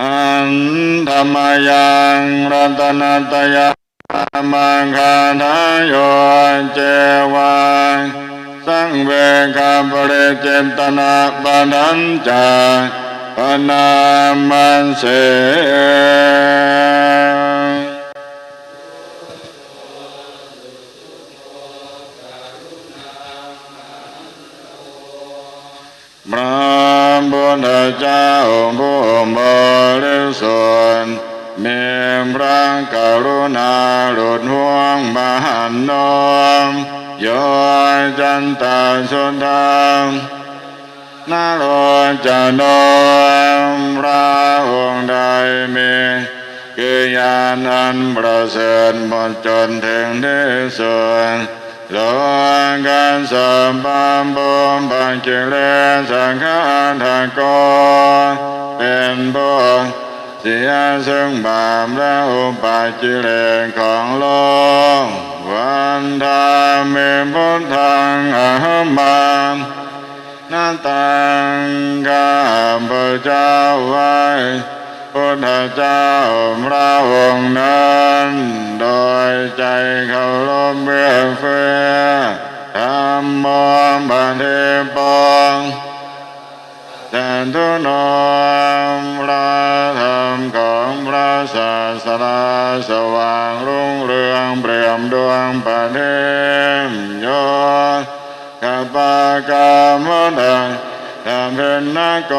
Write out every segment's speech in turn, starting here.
อันธรรมยังรัตนตยามังคาทายโยเจวังสังเวคาปเรเจตนาปนัญจาปนามันเสพระ ธเจ้าผู้บริสุทธิ์มีพระกรุณาหลุดห่วงมหันนมโยจันตาสุธามนาโรจะนมพระองค์ใดมีกิยานอันประเสริฐหมดจนถึงที่สุด โลกันสัมปัมปุมปังกิเลสังขารทากเป็นผู้เสียซึ่งบาปและอุปาจิเลของโลกวันทามิพุทธังอาหัมมังนาตังข้าพเจ้าไว้ พุทธเจ้าพระองค์นั้น โดยใจเคารพเบื้องเฟื้อธรรมมองบันเทปองแต่ทุนอมพระธรรมของพระศาสดาสว่างรุ่งเรืองเปรียมดวงประทีปโยข้ากามดัง เป็นนักก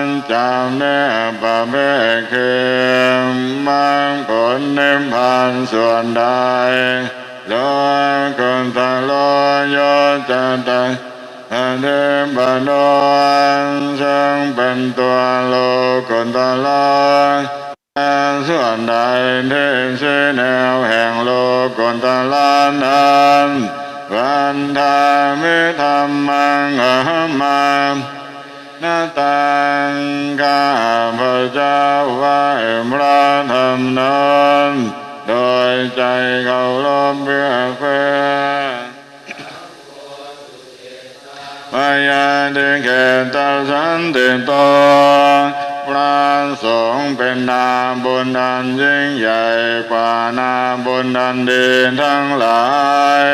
รจำเนื้อปะเภทคือมังผลนิพพานส่วนใดโลกุตโลโยจันตังอันเดบานนซึ่งเป็นตัวโลกุตโลส่วนใดที่ชื่อแนวแห่งโลกุตโลานั้น วันทามิธรรมังอหัมมังนาตังข้าพระเจ้าไหว้พระธรรมนันโดยใจเคารพเพื่อเพื่อพยาดิเกตสันติโตพระสงฆ์เป็นนาบุญอันยิ่งใหญ่กว่านาบุญอันดีทั้งหลาย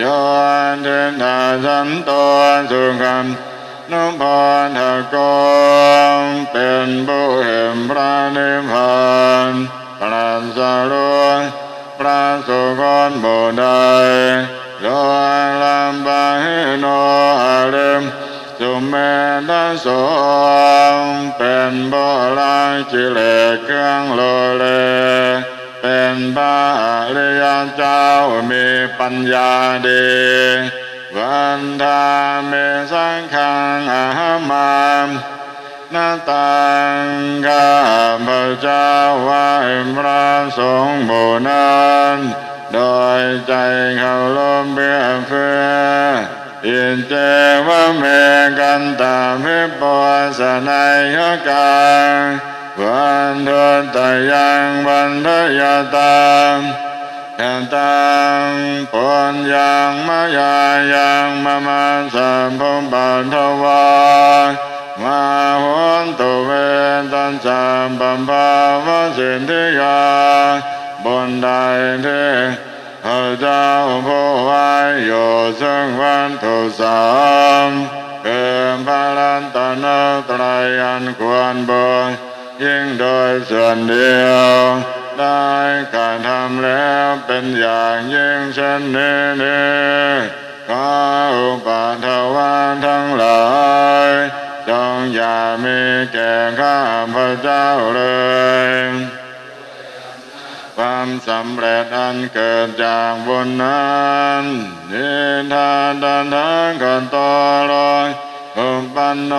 โยนเทนาสันตสุขันนุพรทะโกงเป็นผู้เห็นพระนิพพานปราศรู้พระสุคตบุไดโยลำบาหิโนอาเรมสุเมตสงเป็นบุราจิเลสเครื่องโลเล เป็นพระอริยเจ้ามีปัญญาดีวันทาเมสังขังอาหมามนาตังข้าพระเจ้าไหว้พระสงบูนั้นโดยใจเคารพเบื้อเฟืออินเจวะเมกันตาภิปัสนัยกัง วันทุตยังวันทยตามกันตังปุญญังมายายังมะมาสัมพุปันทวามาหุนตุเวตันสัมปัมภาวะสินทิยาบุญใดที่พระเจ้าผู้ไว้อยู่ซึ่งวันทุสามคือพระรัตนตรัยอันควรบูชา ยิ่งโดยส่วนเดียวได้การทำแล้วเป็นอย่างยิ่งเช่นนี้นี้ขออุปาทวานทั้งหลายจงอย่ามีแก่ข้าพระเจ้าเลยความสำเร็จอันเกิดจากบุญนั้นนิทานดันทางกันต่อรอย ปันโน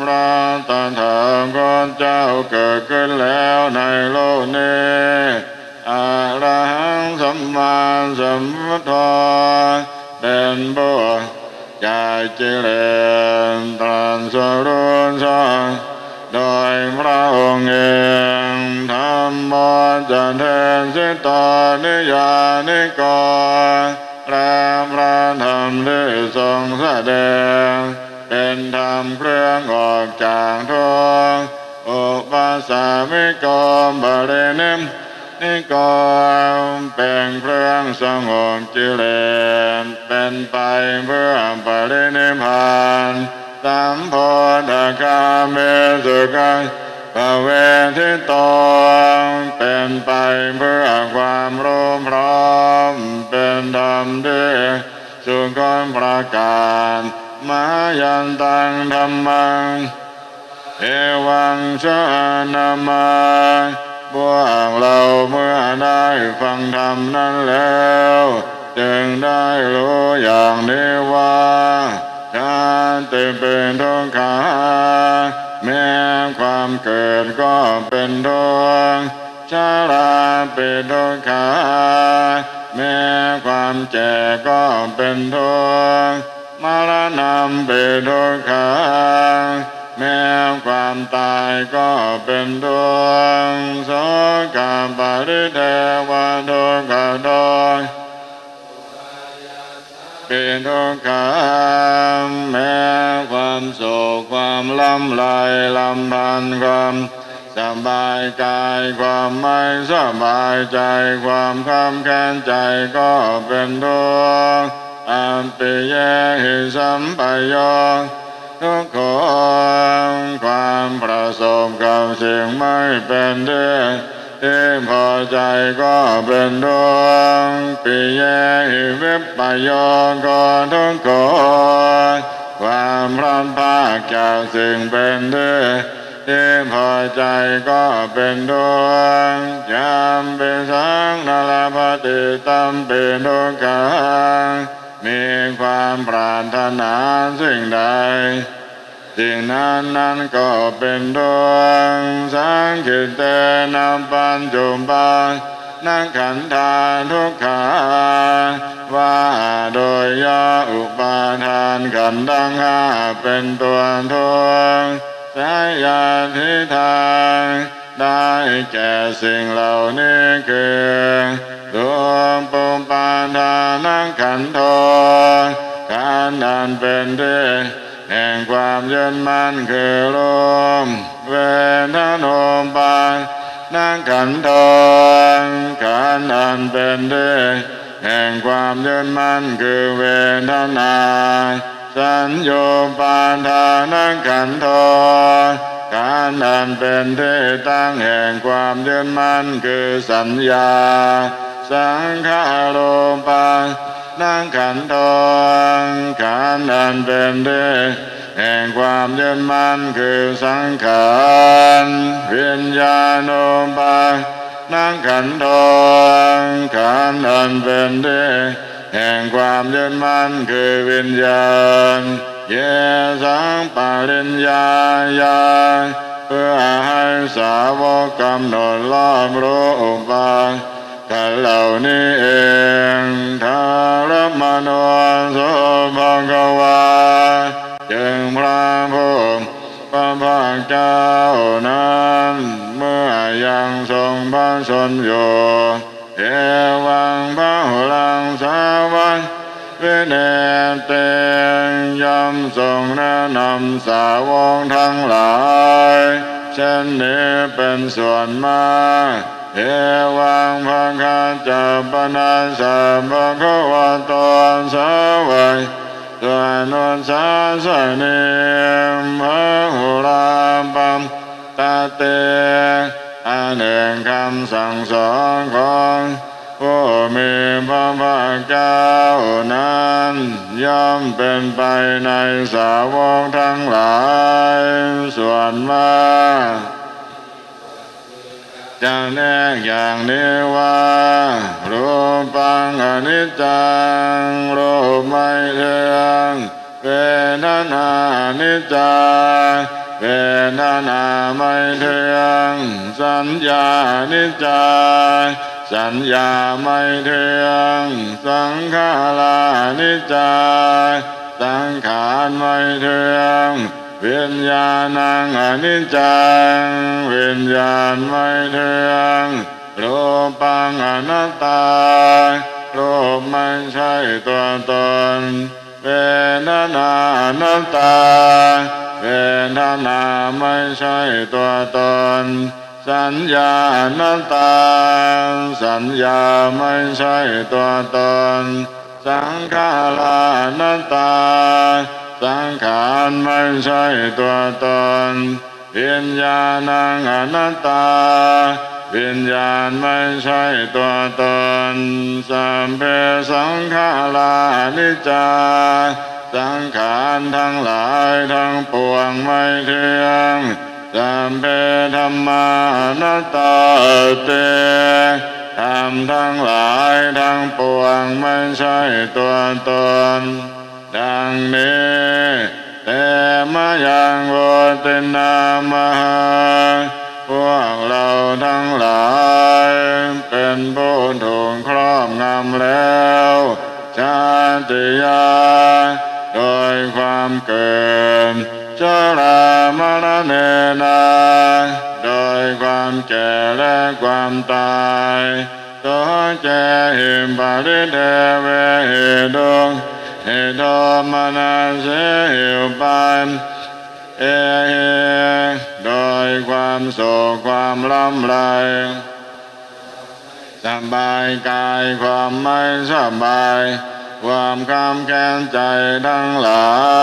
พระตถาคตเจ้าเกิดขึ้นแล้วในโลกนี้อะระหังสัมมาสัมพุทโธเป็นผู้จากกิเลสตรัสรู้ชอบโดยพระองค์เองธรรมโมจะเทศสิตานิยานิกรและพระธรรมที่ทรงแสดง เป็นธรรมเครื่องออกจากทุกข์อุมิโกมบริเนมนิโกมเป็นเครื่องสงบจิเลนเป็นไปเพื่อปรินิพานสัมโพธคาเมสุกังภเวทิโตเป็นไปเพื่อความรู้พร้อมเป็นธรรมที่สุขประการ มายันตังธรรมัง เอวังชานามาพวกเราเมื่อได้ฟังธรรมนั้นแล้ว จึงได้รู้อย่างนี้ว่าชาติเป็นทุกขาแม้ความเกิดก็เป็นทุกข์ชาราเป็นทุกขาแม้ความแก่ก็เป็นทุกข์ มรณะเป็นทุกขาแม้ความตายก็เป็นดวงโสกาปริเทวทุกขโดยเป็นทุกขแม้ความโศกความลำลายลำพันความสบายกายความไม่สบายใจความคำแค้นใจก็เป็นทุกข์ อัปปิเยหิสัมปโยทุกคนความประสบกับสิ่งไม่เป็นเรื่องที่พอใจก็เป็นดวงปิเยหิวิปปโยก็ทุกคนความพลันพากจากสิ่งเป็นเรื่องที่พอใจก็เป็นดวงยามเป็นสังนาลปฏิตัมเป็นทุกขัง มีความปรารถนาสิ่งใด สิ่งนั้นนั้นก็เป็นดวงสังคิตเตนับปัญจุบันนักขันธาทุกขาว่าโดยยาอุปาทานขันธังห้าเป็นตัวทุกข์สายาทิทาง ได้แก่สิ่งเหล่านี้คือ รวมปุปปาทานักขันธ์โทขันธ์นั้นเป็นที่แห่งความยืนมั่นคือลมเวทนมปานนั่งขันทองขันธ์อันเป็นเด้แห่งความยืนมั่นคือเวทนาสัญโยปานทานังขันทองขันธ์อันเป็นที่ตั้งแห่งความยืนมั่นคือสัญญา สังขารมปานนังขันทองขันธ์อันเป็นเด้แห่งความยืนมั่นคือสังขารวิญญาณปานังขันทองขันธ์อันเป็นเด้แห่งความยืนมั่นคือวิญญาณเยสังปาริญญาญาเพื่อให้สาวกกำหนดรอบรู้อุปา ท่านเหล่านี้เองทารมโนสุภังกวาจึงพระผู้พระภาคเจ้านั้นเมื่อยังทรงพระชนอยู่เอวังพระหุลังสาวันเวเนเตงยำทรงแนะนำสาวงทั้งหลายเช่นนี้เป็นส่วนมาก เอวังพังคาจัปนาสัมภะคะวะโตสาวัยตัวนนสาสเนมพะหุราปัมตาเตอันหนึ่งคำสั่งสอนของผู้มีพระภาคเจ้านั้นย่อมเป็นไปในสาวกทั้งหลายส่วนมาก จะแนกอย่างนี้ว่ารูปังอนิจจังรูปไม่เที่ยงเวทนานิจจาเวทนาไม่เที่ยงสัญญานิจจาสัญญาไม่เที่ยงสังขารานิจจาสังขารไม่เที่ยง วิญญาณังอนิจจังวิญญาณไม่เที่ยงรูปังอนัตตารูปไม่ใช่ตัวตนเวทนาอนัตตาเวทนาไม่ใช่ตัวตนสัญญาอนัตตา สัญญาไม่ใช่ตัวตน สังขารานัตตา สังขารไม่ใช่ตัวตนวิญญาณังอนัตตา วิญญาณไม่ใช่ตัวตนสัมเพสังขารานิจจา สังขารทั้งหลายทั้งปวงไม่เที่ยงสัมเพธรรมานัตตาเตธรรมทั้งหลายทั้งปวงไม่ใช่ตัวตน ดังนี้แต่มายังโวตินามหาพวกเราทั้งหลาย เป็นผู้ถูกครอบงำแล้ว ชาติยา โดยความเกิดชรามรณะนาโดยความแก่และความตายตัวแจหิมปริเทเวหิดง หิโทมนาเสหิวปันเอเฮโดยความโศกความลำไรสบายกายความไม่สบาย ความคำแค้นใจทั้งหลาย